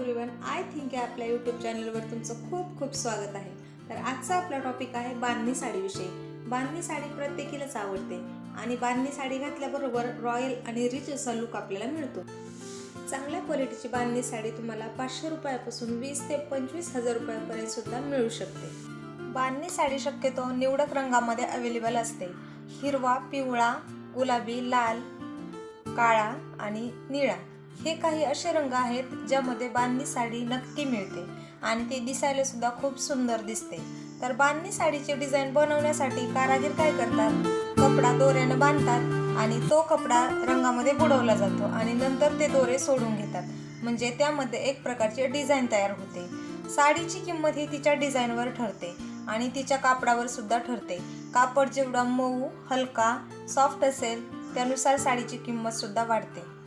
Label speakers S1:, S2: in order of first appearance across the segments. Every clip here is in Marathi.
S1: एव्हरीवन आय थिंक या आपल्या यूट्यूब चॅनलवर तुमचं खूप खूप स्वागत आहे. तर आजचा आपला टॉपिक आहे बांधणी साडीविषयी बांधणी साडी प्रत्येकीलाच आवडते. आणि बांधणी साडी घातल्याबरोबर रॉयल आणि रिच असा लुक आपल्याला मिळतो. चांगल्या क्वालिटीची बांधणी साडी तुम्हाला पाचशे रुपयापासून वीस ते पंचवीस हजार रुपयापर्यंत सुद्धा मिळू शकते. बांधणी साडी शक्यतो निवडक रंगामध्ये अवेलेबल असते. हिरवा पिवळा गुलाबी लाल काळा आणि निळा. हे काही असे रंग आहेत ज्यामध्ये बांधणी साडी नक्की मिळते आणि ती दिसायला सुद्धा खूप सुंदर दिसते. तर बांधणी साडीचे डिझाईन बनवण्यासाठी कारागीर काय करतात? कपडा दोऱ्यानं बांधतात आणि तो कपडा रंगामध्ये बुडवला जातो आणि नंतर ते दोरे सोडून घेतात. म्हणजे त्यामध्ये एक प्रकारचे डिझाईन तयार होते. साडीची किंमत ही तिच्या डिझाईनवर ठरते आणि तिच्या कापडावर सुद्धा ठरते. कापड जेवढा मऊ हलका सॉफ्ट असेल त्यानुसार साडीची किंमत सुद्धा वाढते.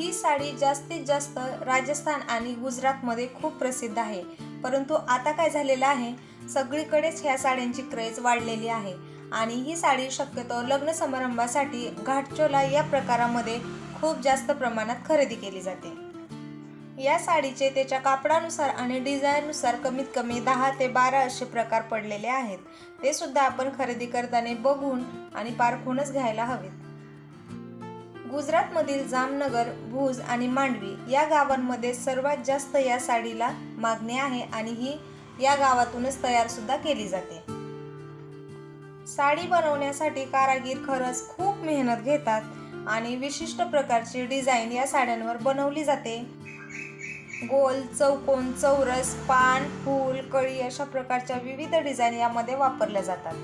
S1: ही साडी जास्तीत जास्त राजस्थान आणि गुजरातमध्ये खूप प्रसिद्ध आहे. परंतु आता काय झालेलं आहे? सगळीकडेच ह्या साड्यांची क्रेज वाढलेली आहे. आणि ही साडी शक्यतो लग्न समारंभासाठी घाटचोला या प्रकारामध्ये खूप जास्त प्रमाणात खरेदी केली जाते. या साडीचे त्याच्या कापडानुसार आणि डिझाईननुसार कमीत कमी दहा ते बारा असे प्रकार पडलेले आहेत. ते सुद्धा आपण खरेदी करताना बघून आणि पारखूनच घ्यायला हवेत. गुजरातमधील जामनगर भुज आणि मांडवी या गावांमध्ये सर्वात जास्त या साडीला मागणी आहे आणि ही या गावातूनच तयार सुद्धा केली जाते. साडी बनवण्यासाठी कारागीर खरंच खूप मेहनत घेतात आणि विशिष्ट प्रकारची डिझाईन या साड्यांवर बनवली जाते. गोल चौकोन चौरस पान फूल कळी अशा प्रकारच्या विविध डिझाईन यामध्ये वापरल्या जातात.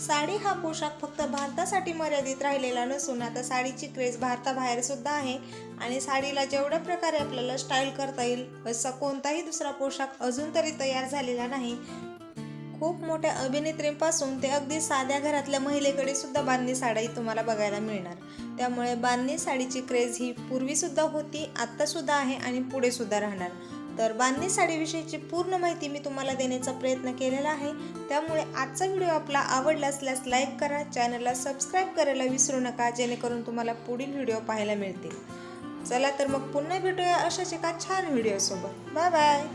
S1: साडी हा पोशाख फक्त भारतासाठी मर्यादित राहिलेला नसून आता साडीची क्रेज भारताबाहेर सुद्धा आहे. आणि साडीला जेवढ्या प्रकारे आपल्याला स्टाईल करता येईल असा कोणताही दुसरा पोशाख अजून तरी तयार झालेला नाही. खूप मोठ्या अभिनेत्रींपासून ते अगदी साध्या घरातल्या महिलेकडे सुद्धा बांधणी साडी तुम्हाला बघायला मिळणार. त्यामुळे बांधणी साडीची क्रेज ही पूर्वीसुद्धा होती आत्तासुद्धा आहे आणि पुढे सुद्धा राहणार. तर बांधणी साडीविषयीची पूर्ण माहिती मी तुम्हाला देण्याचा प्रयत्न केलेला आहे. त्यामुळे आजचा व्हिडिओ आपला आवडला असल्यास लाईक करा चॅनलला सबस्क्राईब करायला विसरू नका जेणेकरून तुम्हाला पुढील व्हिडिओ पाहायला मिळतील. चला तर मग पुन्हा भेटूया अशाच एका छान व्हिडिओसोबत. Bye bye.